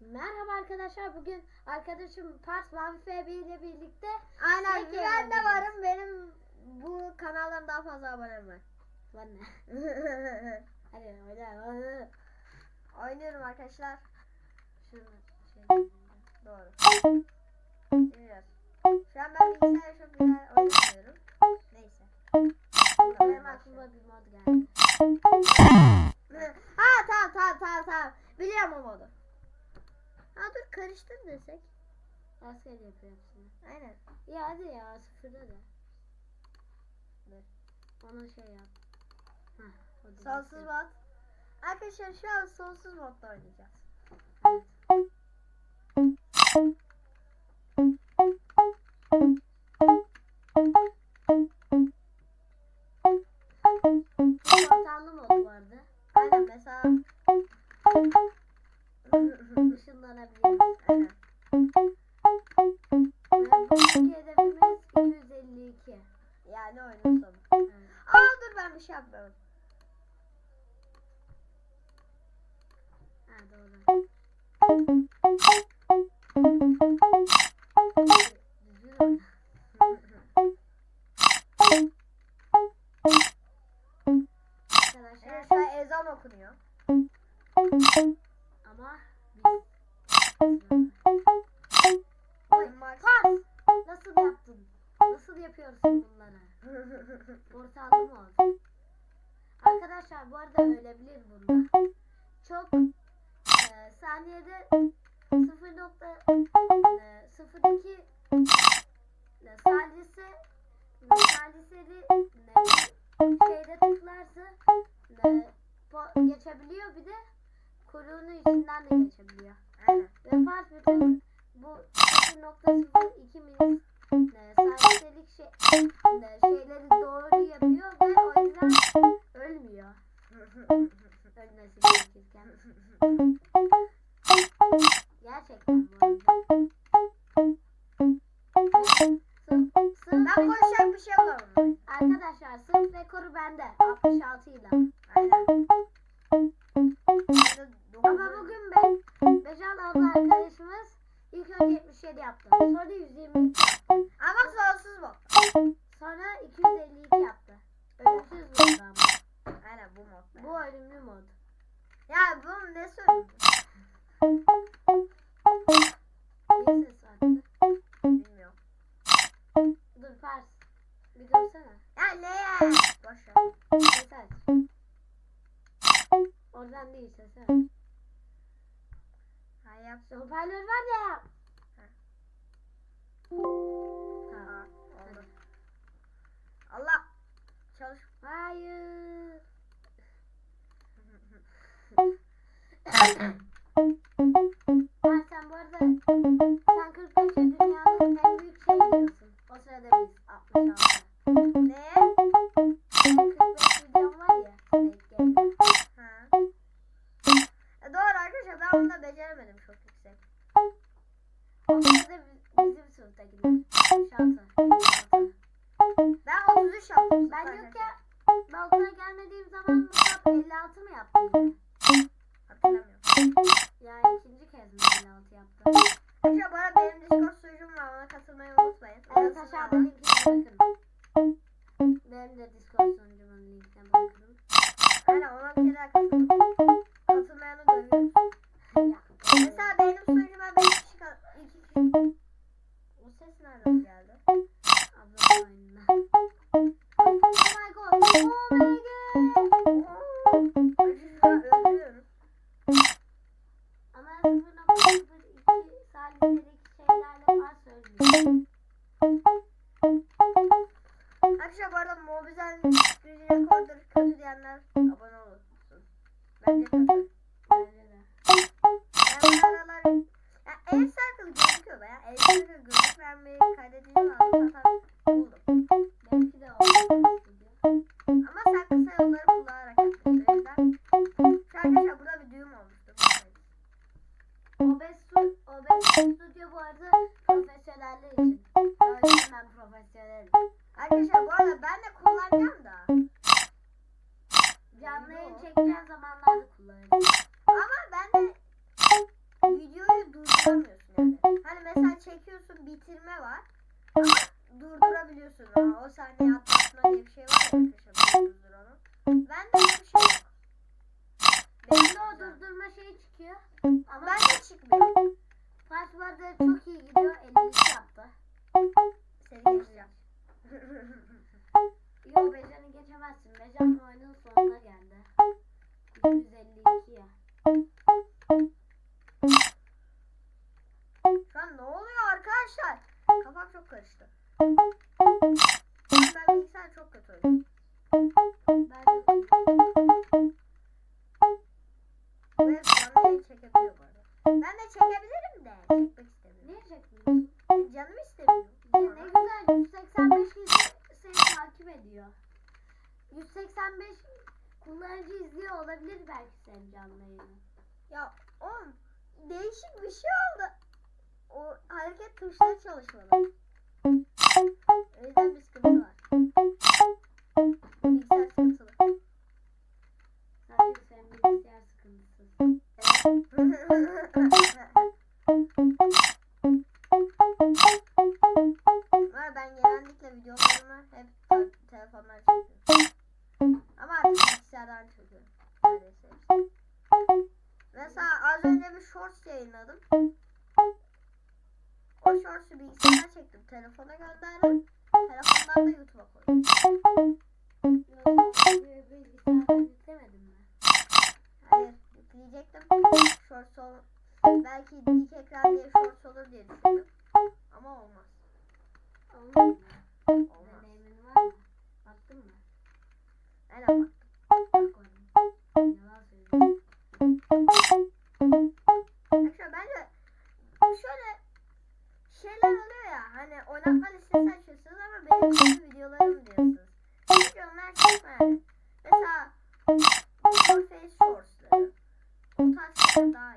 Merhaba arkadaşlar. Bugün arkadaşım Pars FB ile birlikte Aynen ben de varım. Benim bu kanaldan daha fazla abonem var. Bana. Hadi oyna. oyna. Oynuyorum arkadaşlar. Şunu şey. Doğru. Biliyoruz. Şu an ben bilgisayarla çok güzel oynamıyorum. Ha tamam tamam tamam tamam. Biliyorum o modu. Ha dur karıştır desek. Rastgele yapıyor hepsini. Aynen. Ya hadi ya sıfırda da. Dur. Ona şey yap. Heh, Sonsuz mod. Arkadaşlar şu an sonsuz modda oynayacağız. Evet. Okunuyor. ama Oy. Pas! Nasıl yaptın? Nasıl yapıyorsun bunları? Portallı mod. Arkadaşlar bu arada ölebilir bunda. Çok e, saniyede 0.02 e, salise saliseli e, şeyde tıklarsa e, geçebiliyor bir de kuyruğunun içinden de geçebiliyor. Aynen. Ve fark bütün bu 0.02 milim saliselik şey, e, şeyleri doğru yapıyor ve o yüzden ölmüyor. Ölmesi gerekirken. Ne ya? Oradan değil ses aç. Hoparlör var ya. Oldu. Allah. Çalış. Hayır. Ha sen bu arada sen 45'e dünyanın en büyük şey diyorsun. O sırada biz 66. bizim sınıftakiler. 66. 56. Ben 33 yaptım. Ben yok ya. Ben okula gelmediğim zaman Musab 56 mı yaptı yine? Hatırlamıyorum. Yani ikinci kez mi 56 yaptı? Arkadaşlar bu arada benim Discord sunucum var ona katılmayı unutmayın. Evet aşağıda var. linkini bırakırım. Benim de Discord sunucumun linkine bırakırım. Aynen ona bir kere katılın. Katılmayanı dövüyoruz. Mesela benim nereden geldi? Ablamın oyununa. Oh my god. Oh my god. Arkadaşlar öldürüyorum. Ama 0.02 saliselik şeylerle var söylüyor. Arkadaşlar bu arada Mobizen rekordur kötü diyenler abone olsun. Bence kötü. gözüküyor. Ama ben çıkmıyor. Fatma da çok iyi gidiyor. 52 yaptı. Seni geçeceğim. Yok Becan'ı geçemezsin. Becan kullanıcı izliyor olabilir belki senin canlı yayını. Ya oğlum değişik bir şey oldu. O hareket tuşları çalışmadı. O yüzden bir sıkıntı var. Bilgisayar sıkıntılı. Sadece sen bilgisayar sıkıntısı. yayınladım. O shorts'u bilgisayara çektim. Telefona gönderdim. Telefondan da YouTube'a koydum. Hayır, yükleyecektim. Shorts ol... Belki ilk ekran diye shorts olur diye düşündüm. Ama olmaz. Olmaz. Olmaz. Deneyimin var mı? Baktın mı? Aynen baktım. Bak Hani siz açıyorsunuz ama benim videolarım diyorsunuz. Çünkü onlar şey çıkmadı. Mesela Face Shorts'ları. O tarz daha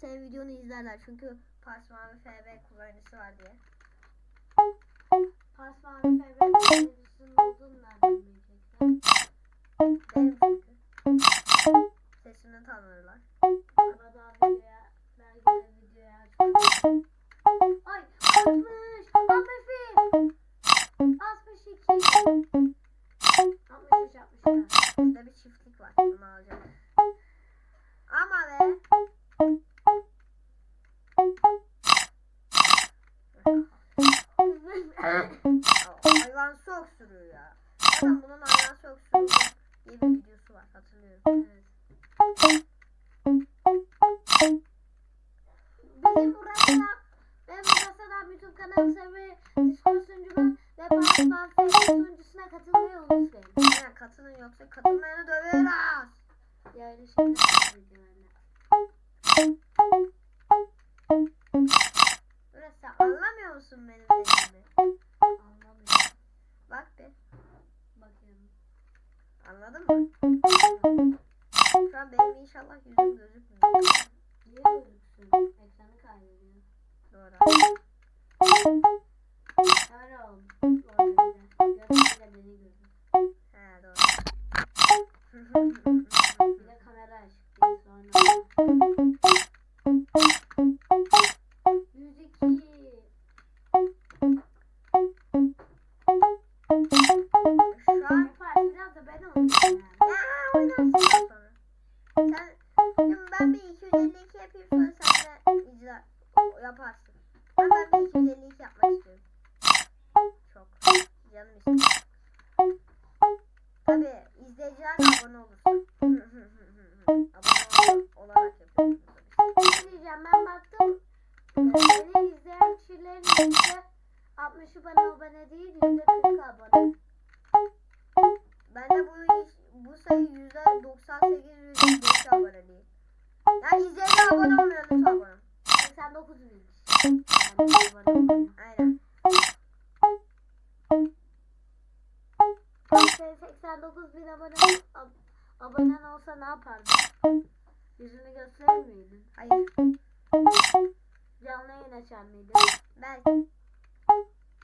senin videonu izlerler. Çünkü Pars Mavi FB kullanıcısı var diye. Pars Mavi FB kullanıcısının olduğunu Anladın mı? Şu an benim inşallah yüzüm gözükmüyor. Niye gözüksün? Ekranı kaydediyor. Doğru. Öyle oldu. Doğru. Gözümle beni gördüm. He doğru. Tabii izleyiciler abone olur. abone olarak şey ben baktım. Beni izleyen kişilerin bana abone değil yüzde abone. Ben de bu, bu sayı abone değil. Yani izleyene abone olmuyor lütfen abone. 89 bin. Yani abone olmuyor. Yapardın? Yüzünü gösterir miydin? Hayır. Canlı yayın açar mıydın? Belki.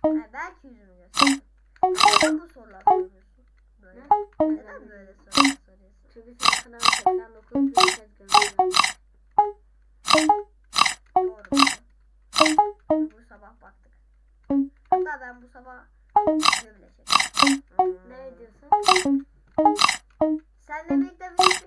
Ha, belki yüzümü gösteririm. Neden bu sorular soruyorsun? Böyle. Ne? Neden böyle sorular soruyorsun? Çünkü senin kanalı 89 bin kez görüyorum. Doğru. Bu sabah baktık. Hatta ben bu sabah video bile çektim. Hmm. Ne diyorsun? Senle birlikte video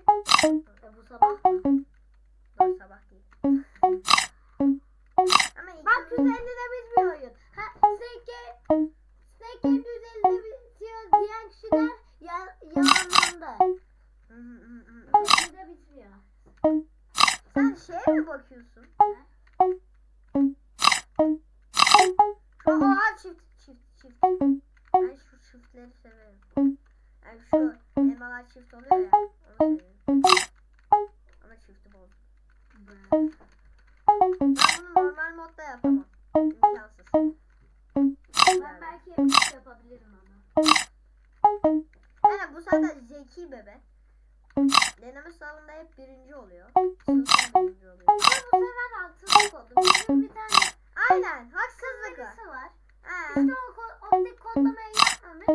elmalar çift oluyor ya. Ama çifti bol. Ben- bunu normal modda yapamam. İmkansız. Ben belki yapabilirim ama. Yani bu zaten zeki bebe. Deneme sınavında hep birinci oluyor. Sınıfta birinci oluyor. Ama bu sefer haksızlık oldu. Bizim bir tane Aynen. Haksızlık var. Ha. İşte o optik kodlamayı yapmamış.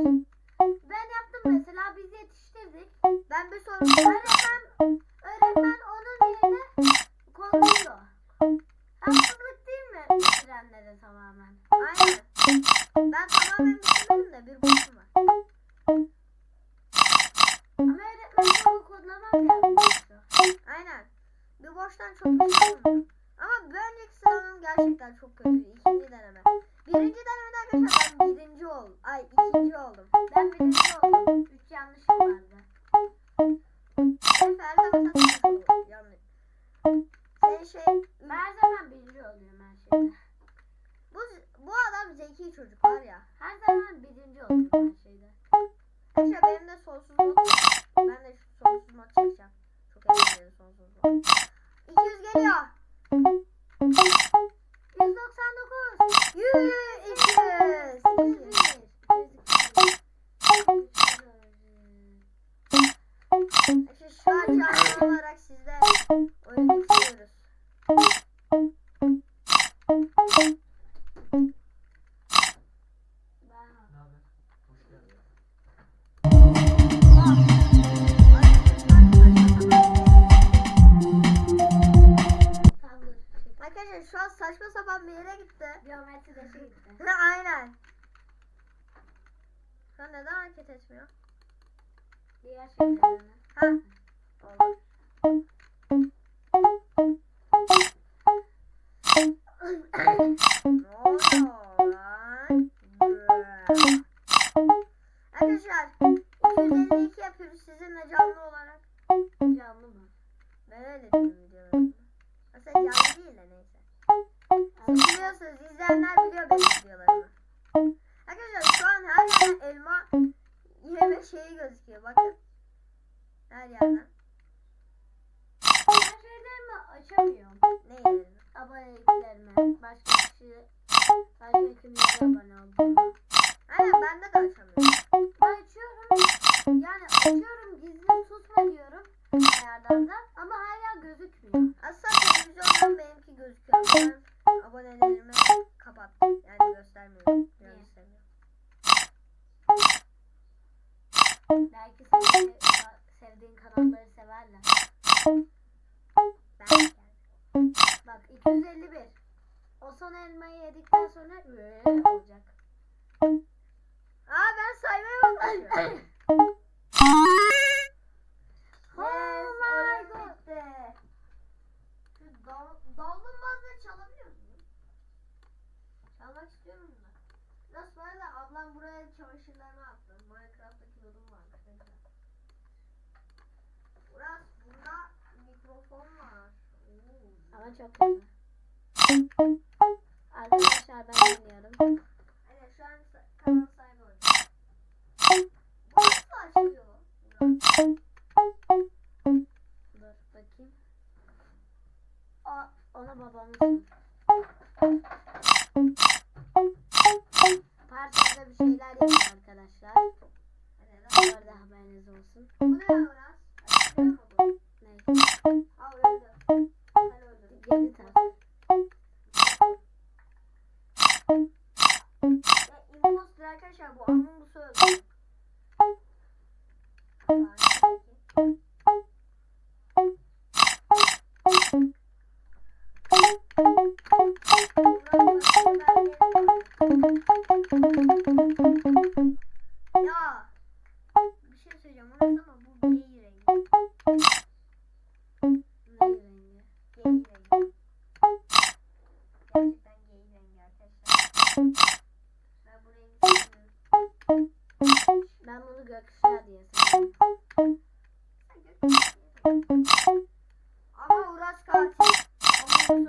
Ben yaptım mesela yetiştirdik. Ben bir soru Öğretmen, öğretmen onun yerine kodluyor. Haksızlık değil mi bitirenlere tamamen? Aynen. Ben tamamen bitirmedim de bir boşum var. Ama öğretmen yazmıştı. Aynen. Bir boştan çok bir şey. Ama bir gerçekten çok kötüydü. İkinci deneme. Birinci denemede arkadaşlar ben birinci oldum. Ay ikinci oldum. Ben birinci oldum. Şu an canlı olarak sizde öyle diyorum videolarımda. Aslında canlı değil de neyse. Biliyorsunuz izleyenler biliyor benim videolarımı. Arkadaşlar şu an her yerden elma yeme şeyi gözüküyor bakın. Her yerden. Ben şeylerimi açamıyorum. Ne yerim? Aboneliklerimi. Başka kişi başka kimlere abone olduğumu. Aynen bende de açamıyorum. Ben açıyorum. Yani açıyorum gizli tutma diyorum ayarlarda ama hala gözükmüyor. Aslında televizyondan benimki gözüküyor. Ben abonelerimi kapattım. Yani göstermiyorum. Yani istemiyorum. Belki sevdi, sevdiğin kanalları severler. Yani. Bak 251. O son elmayı yedikten sonra üee olacak. Aa ben saymaya bakıyorum. Oh my god. bitti. Şu dal, davlumbazları çalabiliyor muyum? Çalmak istiyorum da. Nasıl bana da ablam buraya çamaşırlarını attı. Minecraft'taki yolum ne güzel. Burası burada mikrofon var. Oo. Ama çok kötü. Arkadaşlar ben oynuyorum. Aynen şu an kanal sahibi oynuyor. Bu nasıl açılıyor? Burak? Dur bakayım. Aa, ona babamın. Parçada bir şeyler yapıyor arkadaşlar. Bu arada haberiniz olsun. Bu ne bu? Ne? Öldün. Geri tak. İmposter arkadaşlar bu Among Us'u öldü. Among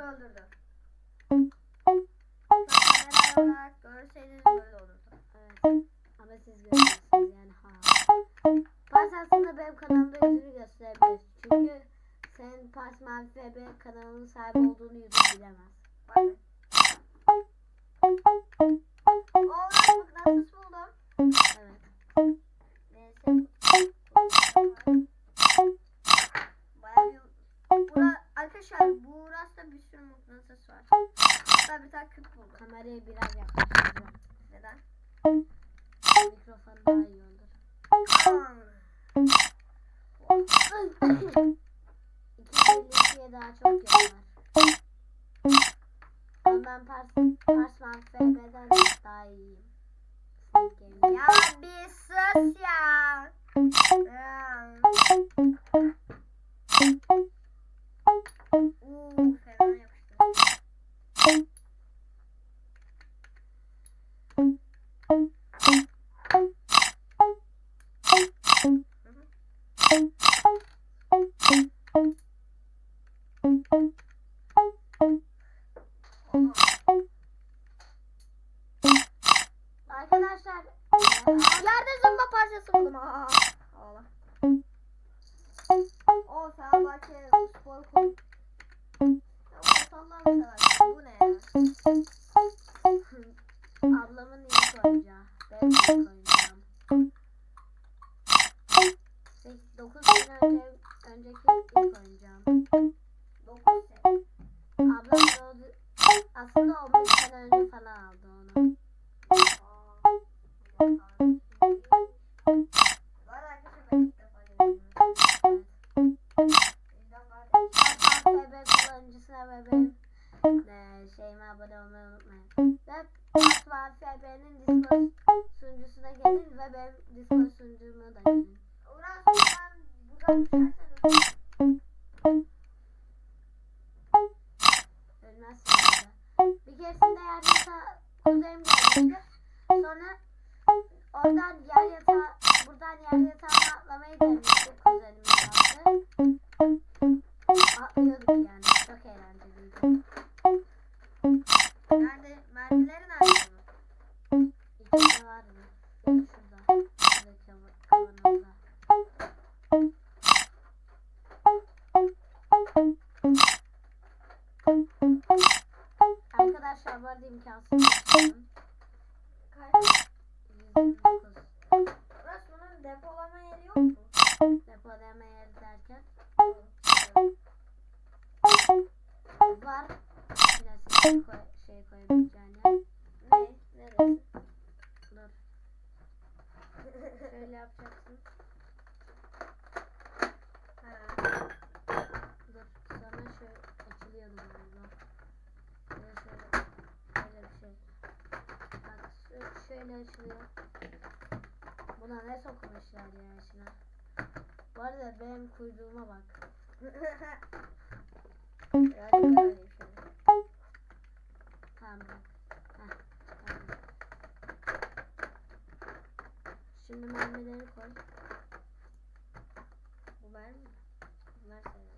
arkadaşlar bu Uras'ta bir sürü mıknatıs var. Hatta bir tane küp buldum. Kamerayı biraz yaklaştıracağım. Neden? Mikrofon daha iyi olur. 252'ye daha çok. Ama ben Pars, Pars Mavi FB'den daha iyiyim. Ya bir sus ya. Ya. Arkadaşlar Yerde zımba parçası buldum. Aa, benim e, şeyime abone olmayı unutmayın. Ve Asma FB'nin Discord sunucusuna gelin ve benim Discord sunucuma da gelin. Uras buradan buradan düşersen. Bir keresinde yer yatağı kuzenim gelmişti. Sonra oradan yer yatağı, buradan yer yatağına atlamayı denemiştik kuzenim yaptı. Atlıyorduk yani. Arkadaşlar bu arada imkansız. Kaç? 129. Uras bunun depolama yeri yok mu? Depolama yeri derken var. Koy, şey koyabileceğin yer. Ne? Neresi? Dur. Şöyle yapacaksın. Ha. Dur. Sonra şöyle açılıyordu galiba. Böyle şöyle. Böyle bir şey. Bak şu- şöyle açılıyor. Buna ne sokmuşlar ya içine. Bu arada benim kuyruğuma bak. Şimdi mermileri koy. Bu mermi mi? Bunlar senin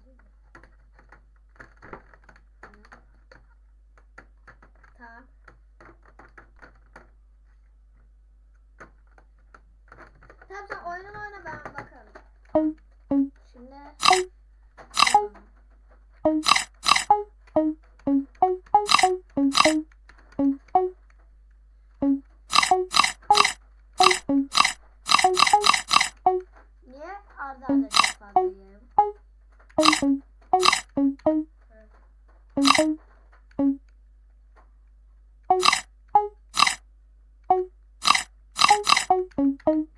Thank you.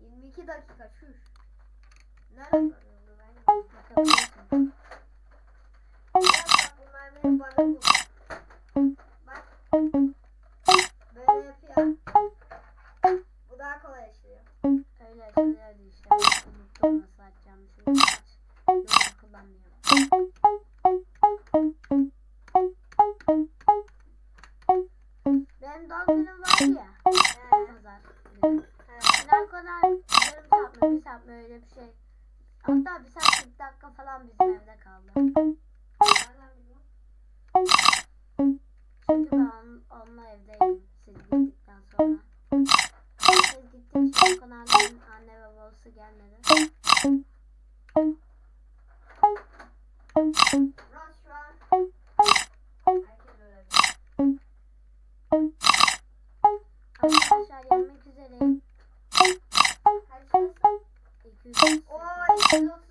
22 dakika çüş. Nerede? Bunlar benim bana Bak. Nasıl gelmedi? Arkadaşlar yenmek üzereyim. Herkes 200. Oo, 230.